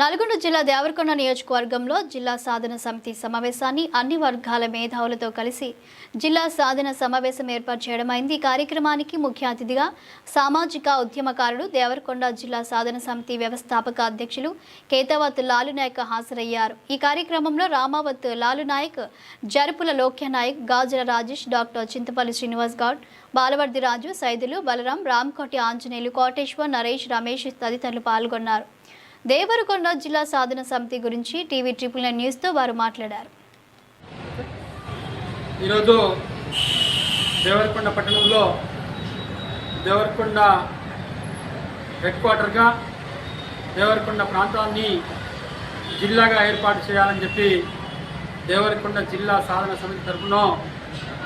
నల్గొండ జిల్లా దేవరకొండ నియోజకవర్గంలో జిల్లా సాధన సమితి సమావేశాన్ని అన్ని వర్గాల మేధావులతో కలిసి జిల్లా సాధన సమావేశం ఏర్పాటు చేయడమైంది. ఈ కార్యక్రమానికి ముఖ్య అతిథిగా సామాజిక ఉద్యమకారుడు దేవరకొండ జిల్లా సాధన సమితి వ్యవస్థాపక అధ్యక్షులు కేతావత్ లాలు నాయక్ హాజరయ్యారు. ఈ కార్యక్రమంలో రామావత్ లాలు నాయక్ జరుపుల లోక్య నాయక్ గాజుల రాజేష్ డాక్టర్ చింతపల్లి శ్రీనివాస్ గౌడ్ బాలవర్ది రాజు సైదులు బలరాం రామ్కోటి ఆంజనేయులు కోటేశ్వర్ నరేష్ రమేష్ తదితరులు పాల్గొన్నారు. దేవరకొండ జిల్లా సాధన సమితి గురించి టీవీ ట్రిపుల్ నైన్ న్యూస్తో వారు మాట్లాడారు. ఈరోజు దేవరకొండ పట్టణంలో దేవరకొండ హెడ్ క్వార్టర్గా దేవరకొండ ప్రాంతాన్ని జిల్లాగా ఏర్పాటు చేయాలని చెప్పి దేవరకొండ జిల్లా సాధన సమితి తరఫున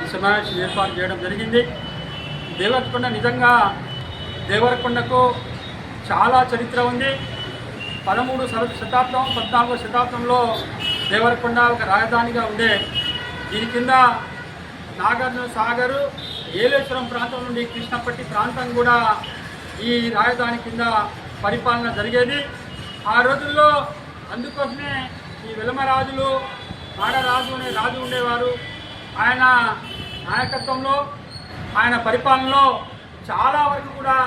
ఈ సమావేశం ఏర్పాటు చేయడం జరిగింది. దేవరకొండ నిజంగా దేవరకొండకు చాలా చరిత్ర ఉంది. పదమూడు శత- శతాబ్దం పద్నాలుగో శతాబ్దంలో దేవరకొండ ఒక రాజధానిగా ఉండే దీని కింద నాగార్జున సాగరు ఏలేశ్వరం ప్రాంతం నుండి కృష్ణపట్టి ప్రాంతం కూడా ఈ రాజధాని కింద పరిపాలన జరిగేది. ఆ రోజుల్లో అందుకోసమే ఈ వెలమరాజులు నాగరాజు అనే రాజు ఉండేవారు. ఆయన నాయకత్వంలో ఆయన పరిపాలనలో చాలా వరకు కూడా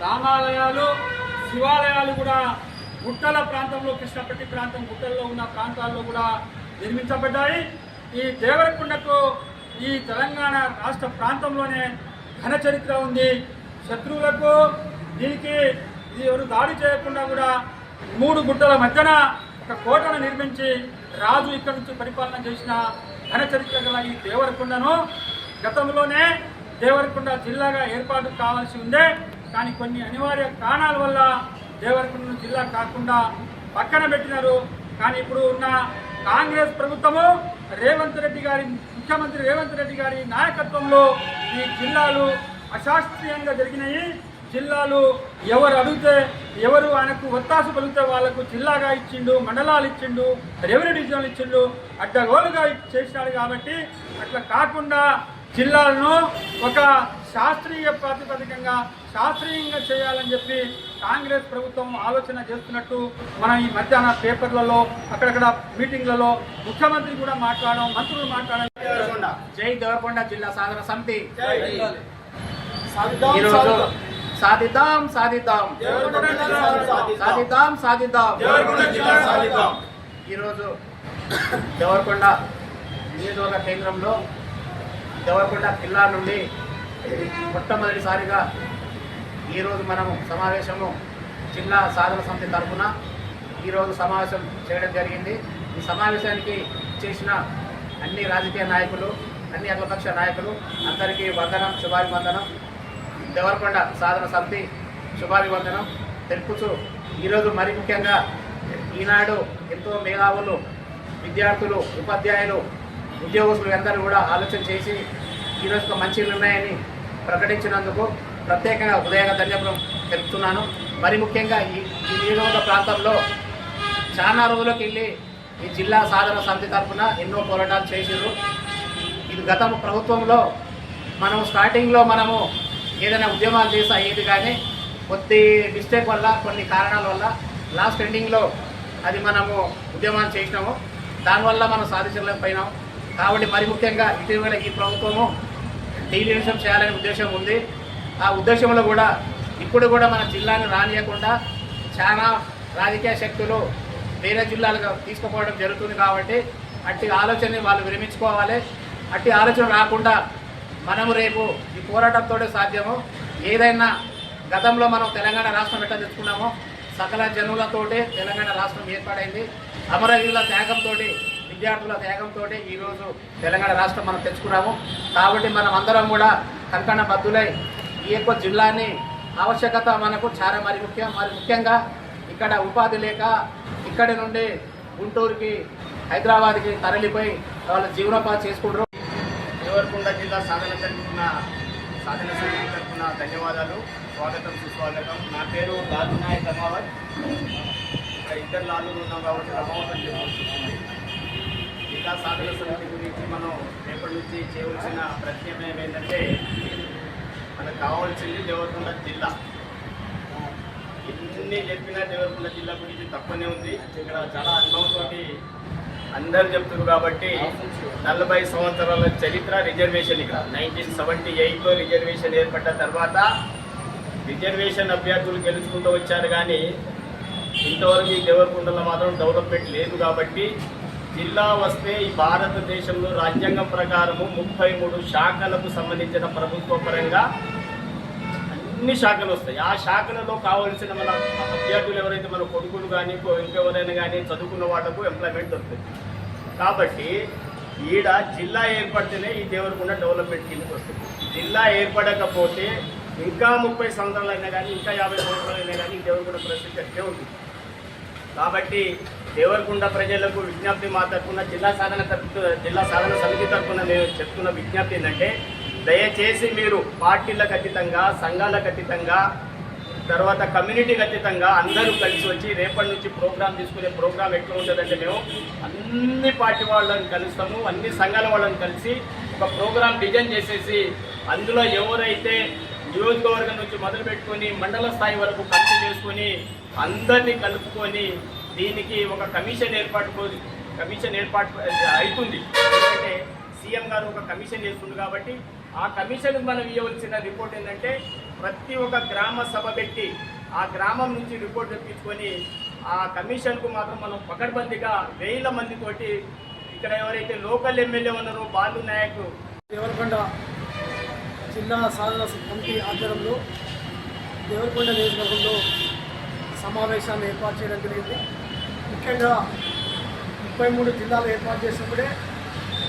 రామాలయాలు శివాలయాలు కూడా గుట్టల ప్రాంతంలో కృష్ణపట్టి ప్రాంతం గుట్టల్లో ఉన్న ప్రాంతాల్లో కూడా నిర్మించబడ్డాయి. ఈ దేవరకొండకు ఈ తెలంగాణ రాష్ట్ర ప్రాంతంలోనే ఘన చరిత్ర ఉంది. శత్రువులకు దీనికి ఇది ఎవరు దాడి చేయకుండా కూడా మూడు గుట్టల మధ్యన ఒక కోటను నిర్మించి రాజు ఇక్కడి నుంచి పరిపాలన చేసిన ఘన చరిత్ర గల ఈ దేవరకొండను గతంలోనే దేవరకొండ జిల్లాగా ఏర్పాటు కావాల్సి ఉందే కానీ కొన్ని అనివార్య కారణాల వల్ల దేవరకొండ జిల్లా కాకుండా పక్కన పెట్టినారు. కానీ ఇప్పుడు ఉన్న కాంగ్రెస్ ప్రభుత్వము రేవంత్ రెడ్డి గారి ముఖ్యమంత్రి రేవంత్ రెడ్డి గారి నాయకత్వంలో ఈ జిల్లాలు అశాస్త్రీయంగా జరిగినాయి. జిల్లాలు ఎవరు అడిగితే ఎవరు ఆయనకు ఒత్తాసు పలిగితే వాళ్ళకు జిల్లాగా ఇచ్చిండు మండలాలు ఇచ్చిండు రెవెన్యూ డివిజన్లు ఇచ్చిండు అడ్డగోలుగా చేసినాడు కాబట్టి అట్లా కాకుండా జిల్లాలను ఒక శాస్త్రీయ ప్రాతిపదికంగా శాస్త్రీయంగా చేయాలని చెప్పి కాంగ్రెస్ ప్రభుత్వం ఆలోచన చేస్తున్నట్టు మనం ఈ మధ్యాహ్న పేపర్లలో అక్కడక్కడ మీటింగ్లలో ముఖ్యమంత్రి కూడా మాట్లాడడం మంత్రులు మాట్లాడడం. జై దేవరకొండ జిల్లా సాధన సమితి. సాధిద్దాం, ఈరోజు సాధిద్దాం. సాధిద్దాం సాధిద్దాం. ఈరోజు దేవరకొండ నియోజకవర్గ కేంద్రంలో దేవరకొండ జిల్లా నుండి మొట్టమొదటిసారిగా ఈరోజు మనము సమావేశము జిల్లా సాధన సమితి తరఫున ఈరోజు సమావేశం చేయడం జరిగింది. ఈ సమావేశానికి చేసిన అన్ని రాజకీయ నాయకులు అన్ని అఖిలపక్ష నాయకులు అందరికీ వందనం శుభాభివందనం. దేవరకొండ సాధన సమితి శుభాభివందనం. తెలుపుతూ ఈరోజు మరి ముఖ్యంగా ఈనాడు ఎంతో మేధావులు విద్యార్థులు ఉపాధ్యాయులు ఉద్యోగస్తులు అందరూ కూడా ఆలోచన చేసి ఈరోజు ఒక మంచి నిర్ణయాన్ని ప్రకటించినందుకు ప్రత్యేకంగా హృదయంగా ధన్యవాదం తెలుపుతున్నాను. మరి ముఖ్యంగా ఈ ఈ నియోజకవర్గ ప్రాంతంలో చాలా రోజులకు వెళ్ళి ఈ జిల్లా సాధన సమితి తరఫున ఎన్నో పోరాటాలు చేసారు ఇది గత ప్రభుత్వంలో మనం స్టార్టింగ్లో మనము ఏదైనా ఉద్యమాలు చేసి అయ్యేది కానీ కొద్ది మిస్టేక్ వల్ల కొన్ని కారణాల వల్ల లాస్ట్ ఎండింగ్లో అది మనము ఉద్యమాలు చేసినాము. దానివల్ల మనం సాధించలేకపోయినాం. కాబట్టి మరి ముఖ్యంగా ఇటీవల ఈ ప్రభుత్వము డీలిమిషన్ చేయాలనే ఉద్దేశం ఉంది. ఆ ఉద్దేశంలో కూడా ఇప్పుడు కూడా మన జిల్లాని రానియకుండా చాలా రాజకీయ శక్తులు వేరే జిల్లాలుగా తీసుకుపోవడం జరుగుతుంది కాబట్టి అట్టి ఆలోచనని వాళ్ళు విరమించుకోవాలి. అట్టి ఆలోచన రాకుండా మనము రేపు ఈ పోరాటంతో సాధ్యము. ఏదైనా గతంలో మనం తెలంగాణ రాష్ట్రం ఎట్లా తెచ్చుకున్నామో సకల జనులతోటి తెలంగాణ రాష్ట్రం ఏర్పాటైంది అమరవీరుల త్యాగంతో విద్యార్థుల త్యాగంతో ఈరోజు తెలంగాణ రాష్ట్రం మనం తెచ్చుకున్నాము. కాబట్టి మనం అందరం కూడా కంకణ బద్దులై ఈ యొక్క జిల్లాని ఆవశ్యకత మనకు చాలా మరి ముఖ్యం. మరి ముఖ్యంగా ఇక్కడ ఉపాధి లేక ఇక్కడి నుండి గుంటూరుకి హైదరాబాద్కి తరలిపోయి వాళ్ళ జీవనోపాధి చేసుకుంటారు. దేవరకొండ జిల్లా సాధన జరుగుతున్న సాధన సమితి ధన్యవాదాలు. స్వాగతం సుస్వాగతం. నా పేరు లాలు నాయక్ రమావత్ ఇక్కడ ఇద్దరు లాలు ఉన్నాం కాబట్టి రమావత్ అని జిల్లా సాధన సమితి గురించి మనం రేపటి నుంచి చేయవలసిన ప్రత్యేకం ఏంటంటే మనకు కావాల్సింది దేవరకొండ జిల్లా. ఎన్ని చెప్పినా దేవరకొండ జిల్లా గురించి తక్కువనే ఉంది. ఇక్కడ చాలా అనుభవంతో అందరు చెప్తున్నారు కాబట్టి నలభై సంవత్సరాల చరిత్ర రిజర్వేషన్ ఇక్కడ. నైన్టీన్ సెవెంటీ ఎయిట్లో రిజర్వేషన్ ఏర్పడ్డ తర్వాత రిజర్వేషన్ అభ్యర్థులు గెలుచుకుంటూ వచ్చారు కానీ ఇంతవరకు ఈ దేవరకొండలో మాత్రం డెవలప్మెంట్ లేదు కాబట్టి జిల్లా వస్తే ఈ భారతదేశంలో రాజ్యాంగం ప్రకారము ముప్పై మూడు శాఖలకు సంబంధించిన ప్రభుత్వ పరంగా అన్ని శాఖలు వస్తాయి. ఆ శాఖలలో కావాల్సిన మన అభ్యర్థులు ఎవరైతే మన కొడుకులు కానీ ఇంకెవరైనా కానీ చదువుకున్న వాళ్ళకు ఎంప్లాయ్మెంట్ వస్తుంది కాబట్టి ఈడ జిల్లా ఏర్పడితేనే ఈ దేవరకొండ డెవలప్మెంట్ కిందకి వస్తుంది. జిల్లా ఏర్పడకపోతే ఇంకా ముప్పై సంవత్సరాలు అయినా కానీ ఇంకా యాభై సంవత్సరాలు అయినా కానీ ఈ దేవరకొండ పరిస్థితి అట్లే ఉంటుంది. కాబట్టి దేవరకొండ ప్రజలకు విజ్ఞప్తి మా తరఫున జిల్లా సాధన తరఫు జిల్లా సాధన సమితి తరఫున మేము చెప్తున్న విజ్ఞప్తి ఏంటంటే దయచేసి మీరు పార్టీలకు అతీతంగా సంఘాలకు అతీతంగా తర్వాత కమ్యూనిటీకి అతీతంగా అందరూ కలిసి వచ్చి రేపటి నుంచి ప్రోగ్రామ్ తీసుకునే ప్రోగ్రామ్ ఎట్లా ఉంటుందంటే మేము అన్ని పార్టీ వాళ్ళని కలుస్తాము అన్ని సంఘాల వాళ్ళని కలిసి ఒక ప్రోగ్రామ్ డిజైన్ చేసేసి అందులో ఎవరైతే నియోజకవర్గం నుంచి మొదలు పెట్టుకొని మండల స్థాయి వరకు కమిటీ చేసుకొని అందరినీ కలుపుకొని దీనికి ఒక కమిషన్ ఏర్పాటు కమిషన్ ఏర్పాటు అవుతుంది. ఎందుకంటే సీఎం గారు ఒక కమిషన్ చేస్తుంది కాబట్టి ఆ కమిషన్ మనం ఇవ్వవలసిన రిపోర్ట్ ఏంటంటే ప్రతి ఒక్క గ్రామ సభ పెట్టి ఆ గ్రామం నుంచి రిపోర్ట్ తెప్పించుకొని ఆ కమిషన్కు మాత్రం మనం పకడ్బందీగా వేల మందితోటి ఇక్కడ ఎవరైతే లోకల్ ఎమ్మెల్యే ఉన్నారో బాలు నాయక్ దేవరకొండ జిల్లా సాధన కమిటీ ఆధ్వర్యంలో దేవరకొండ నియోజకవర్గంలో సమావేశాన్ని ఏర్పాటు చేయడం జరిగింది. ముఖ్యంగా ముప్పై మూడు జిల్లాలు ఏర్పాటు చేసినప్పుడే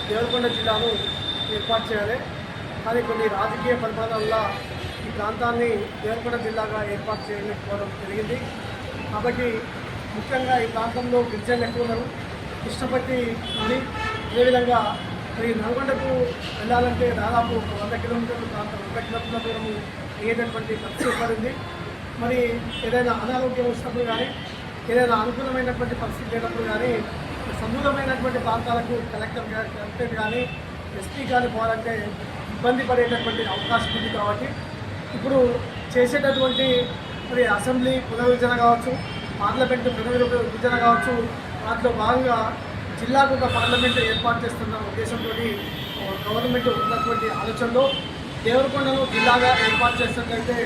దేవరకొండ జిల్లాను ఏర్పాటు చేయాలి. కానీ కొన్ని రాజకీయ పరిమాణాల వల్ల ఈ ప్రాంతాన్ని దేవరకొండ జిల్లాగా ఏర్పాటు చేయలేకపోవడం జరిగింది. కాబట్టి ముఖ్యంగా ఈ ప్రాంతంలో గిరిజనులు ఎక్కువ ఉన్నారు. ఇష్టపట్టి ఉంది. అదేవిధంగా మరి నల్గొండకు వెళ్ళాలంటే దాదాపు ఒక వంద కిలోమీటర్ల ప్రాంతం వంద కిలోమీటర్ల దూరం అయ్యేటటువంటి పరిస్థితి పడింది మరి ఏదైనా అనారోగ్యం వచ్చినప్పుడు కానీ ఏదైనా అనుకూలమైనటువంటి పరిస్థితి లేనప్పుడు కానీ సమూలమైనటువంటి ప్రాంతాలకు కలెక్టర్ కలెక్టర్ కానీ ఎస్పీ కానీ పోవాలంటే ఇబ్బంది పడేటటువంటి అవకాశం ఉంది కాబట్టి ఇప్పుడు చేసేటటువంటి మరి అసెంబ్లీ పునర్విభజన కావచ్చు పార్లమెంటు పునర్విభజన కావచ్చు వాటిలో భాగంగా జిల్లాకు ఒక పార్లమెంట్ ఏర్పాటు చేస్తున్న ఉద్దేశంతో గవర్నమెంట్ ఉన్నటువంటి ఆలోచనలో దేవరకొండను జిల్లాగా ఏర్పాటు చేసినట్లయితే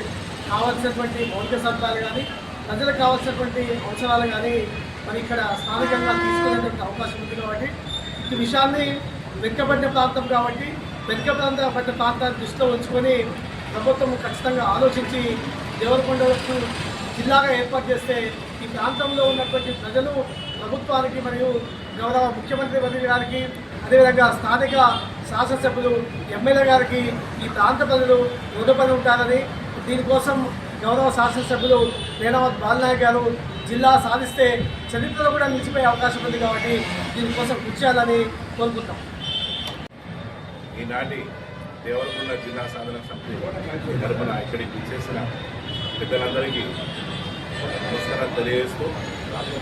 కావాల్సినటువంటి మౌలిక సదుపాయాలు కానీ ప్రజలకు కావాల్సినటువంటి అవసరాలు కానీ మరి ఇక్కడ స్థానికంగా తీసుకునేటువంటి అవకాశం ఉంది కాబట్టి ఈ విషయాన్ని వెనుకబడిన ప్రాంతం కాబట్టి వెనుకబడిన పడ్డ ప్రాంతాన్ని దృష్టిలో ఉంచుకొని ప్రభుత్వం ఖచ్చితంగా ఆలోచించి దేవరకొండకు జిల్లాగా ఏర్పాటు చేస్తే ఈ ప్రాంతంలో ఉన్నటువంటి ప్రజలు ప్రభుత్వానికి మరియు గౌరవ ముఖ్యమంత్రి వర్యులు గారికి అదేవిధంగా స్థానిక శాసనసభ్యులు ఎమ్మెల్యే గారికి ఈ ప్రాంత ప్రజలు రుణపడి ఉంటారని దీనికోసం గౌరవ శాసనసభ్యులు మేనవత్ బాలనాయక్ గారు జిల్లా సాధిస్తే చరిత్రలో కూడా నిలిచిపోయే అవకాశం ఉంది కాబట్టి దీనికోసం కృషి చేయాలని కోరుకుంటాం ఈనాటి దేవరకొండ జిల్లా సాధన సమితి తరపున ఇక్కడికి చేసిన పెద్దలందరికీ నమస్కారం తెలియజేస్తూ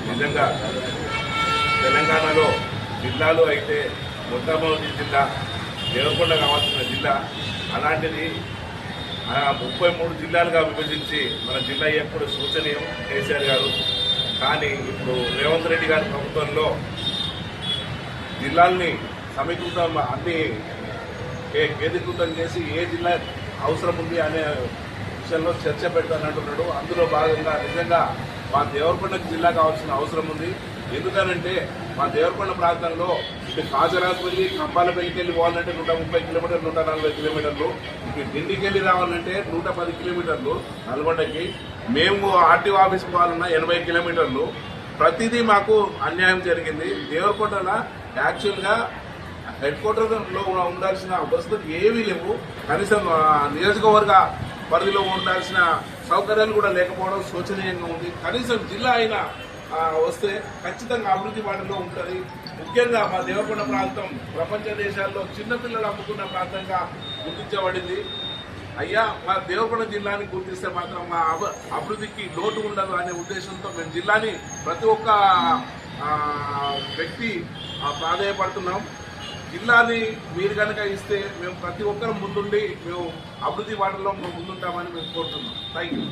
నిజంగా తెలంగాణలో జిల్లాలు అయితే మొట్టమొదటి జిల్లా దేవరకొండ కావాల్సిన జిల్లా అలాంటిది ముప్పై మూడు జిల్లాలుగా విభజించి మన జిల్లా ఎప్పుడు శోచనీయం కేసీఆర్ గారు. కానీ ఇప్పుడు రేవంత్ రెడ్డి గారి ప్రభుత్వంలో జిల్లాల్ని సమీకృతం అన్ని కేంద్రీకృతం చేసి ఏ జిల్లా అవసరం ఉంది అనే విషయంలో చర్చ పెడతానంటున్నాడు. అందులో భాగంగా నిజంగా మా దేవరపల్లికి జిల్లా కావాల్సిన అవసరం ఉంది. ఎందుకనంటే మా దేవరకొండ ప్రాంతంలో ఇటు కాజరాజపల్లి కంపాలపల్లికి వెళ్ళి పోవాలంటే నూట ముప్పై కిలోమీటర్లు నూట నలభై కిలోమీటర్లు. ఇటు ఢిల్లీకి వెళ్ళి రావాలంటే నూట పది కిలోమీటర్లు నల్గొండకి. మేము ఆర్టీఓ ఆఫీస్కి పోవాలన్నా ఎనభై కిలోమీటర్లు. ప్రతిదీ మాకు అన్యాయం జరిగింది. దేవరకొండలో యాక్చువల్గా హెడ్ క్వార్టర్లో ఉండాల్సిన వసతులు ఏమీ లేవు. కనీసం నియోజకవర్గ పరిధిలో ఉండాల్సిన సౌకర్యాలు కూడా లేకపోవడం శోచనీయంగా ఉంది. కనీసం జిల్లా అయినా వస్తే ఖచ్చితంగా అభివృద్ధి బాటలో ఉంటుంది. ముఖ్యంగా మా దేవకొండ ప్రాంతం ప్రపంచ దేశాల్లో చిన్నపిల్లలు అమ్ముకున్న ప్రాంతంగా గుర్తించబడింది. అయ్యా మా దేవకొండ జిల్లాని గుర్తిస్తే మాత్రం మా అభివృద్ధికి లోటు ఉండదు అనే ఉద్దేశంతో మేము జిల్లాని ప్రతి ఒక్క వ్యక్తి ప్రాధాయపడుతున్నాం. జిల్లాని మీరు కనుక ఇస్తే మేము ప్రతి ఒక్కరు ముందుండి మేము అభివృద్ధి వాటిలో ముందుంటామని మేము కోరుతున్నాం. Thank you